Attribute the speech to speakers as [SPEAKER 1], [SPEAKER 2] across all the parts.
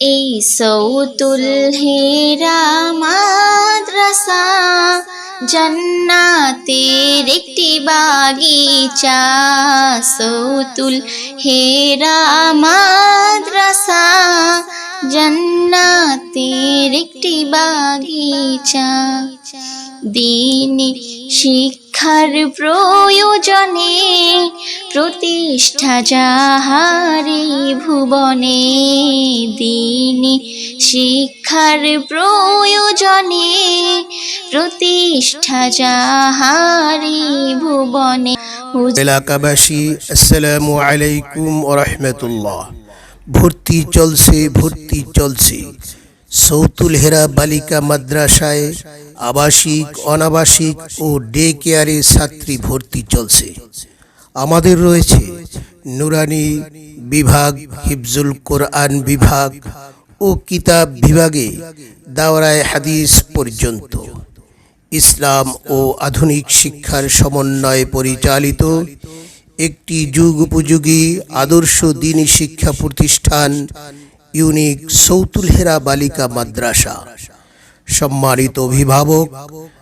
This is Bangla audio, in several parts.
[SPEAKER 1] এই সৌতুল হেরা মাদ্রাসা জন্নাতের একটি বাগিচা। সৌতুল হেরা মাদ্রাসা জান্নাতের একটি বাগিচা। দিনে শিক্ষার প্রয়োজনে প্রতিষ্ঠা যাহারি ভুবনে। দিনে শিক্ষার প্রয়োজনে প্রতিষ্ঠা যাহারি ভুবনে।
[SPEAKER 2] এলাকাবাসী, আসসালামু আলাইকুম রহমতুল্লাহ। ভর্তি চলছে ভর্তি চলছে। সৌতুল হেরা বালিকা মাদ্রাসায় আবাসিক, অনাবাসিক ও ডে কেয়ারে ছাত্রী ভর্তি চলছে। আমাদের রয়েছে নুরানি বিভাগ, হিফজুল কোরআন বিভাগ ও কিতাব বিভাগে দাওরায় হাদিস পর্যন্ত। ইসলাম ও আধুনিক শিক্ষার সমন্বয়ে পরিচালিত একটি যুগ উপযোগী আদর্শ দিনী শিক্ষা প্রতিষ্ঠান ইউনিক সৌতুল হেরা বালিকা মাদ্রাসা। সম্মানিত অভিভাবক,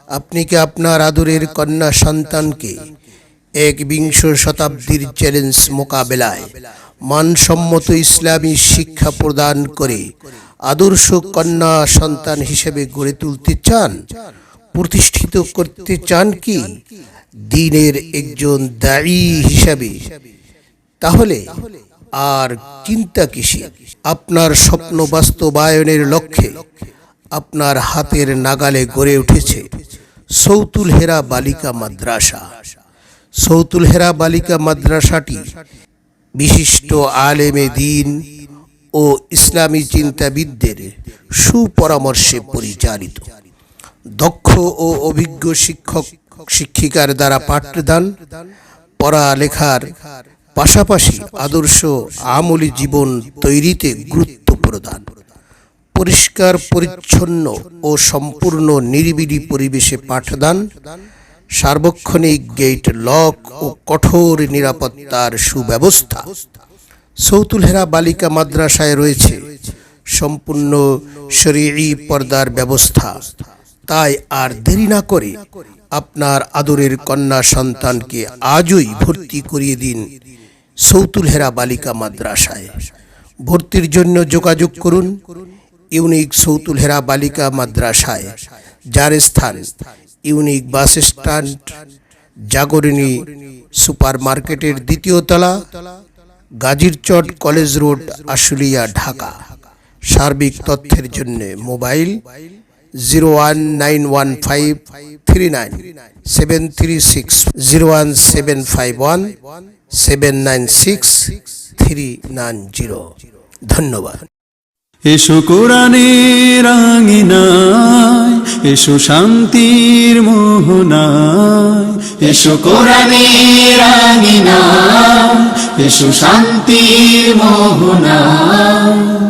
[SPEAKER 2] আপনি কি আপনার আদরের কন্যা সন্তানকে এক বিংশ শতাব্দীর চ্যালেঞ্জ মোকাবেলায় মানসম্মত ইসলামী শিক্ষা প্রদান করে আদর্শ কন্যা সন্তান হিসেবে গড়ে তুলতে চান, প্রতিষ্ঠিত করতে চান কি? দিনের একজন দায়ী হিসাবে। তাহলে আর চিন্তা কিসে আপনার স্বপ্ন বাস্তবায়নের লক্ষ্যে আপনার হাতের নাগালে গড়ে উঠেছে সৌতুল হেরা বালিকা মাদ্রাসা। সৌতুল হেরা বালিকা মাদ্রাসাটি বিশিষ্ট আলেমে দিন ও ইসলামী চিন্তাবিদদের সুপরামর্শে পরিচালিত। দক্ষ ও অভিজ্ঞ শিক্ষক শিক্ষিকার দ্বারা পাঠদান, পড়ালেখার পাশাপাশি আদর্শ আমলি জীবন তৈরিতে গুরুত্ব প্রদান পরিষ্কার, পরিচ্ছন্ন ও সম্পূর্ণ নিরিবিলি পরিবেশে পাঠদান, সার্বক্ষণিক গেট লক ও কঠোর নিরাপত্তার সুব্যবস্থা। সৌতুলহেরা বালিকা মাদ্রাসায় রয়েছে সম্পূর্ণ শরীরী পর্দার ব্যবস্থা। তাই আর দেরি না করে আপনার আদরের কন্যা সন্তানকে আজই ভর্তি করিয়ে দিন সৌতুলহেরা বালিকা মাদ্রাসায়। ভর্তির জন্য যোগাযোগ করুন ইউনিক সৌতুলহেরা বালিকা মাদ্রাসায়, যার স্থান unique bus stand Jagorani super market দ্বিতীয় তলা গাজীরচট কলেজ রোড, আশুলিয়া, ঢাকা। সার্বিক তথ্যের জন্য mobile zero one nine one five three nine seven three six zero one seven five one seven nine six three nine zero ধন্যবাদ।
[SPEAKER 3] এসো কোরআনের আঙিনায় এসো শান্তির মোহনায়, এসো কোরআনের আঙিনায় এসো শান্তির মোহনায়।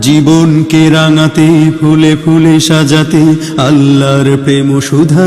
[SPEAKER 3] জীবনকে রাঙাতে ফুলে ফুলে সাজাতে আল্লাহর প্রেম সুধা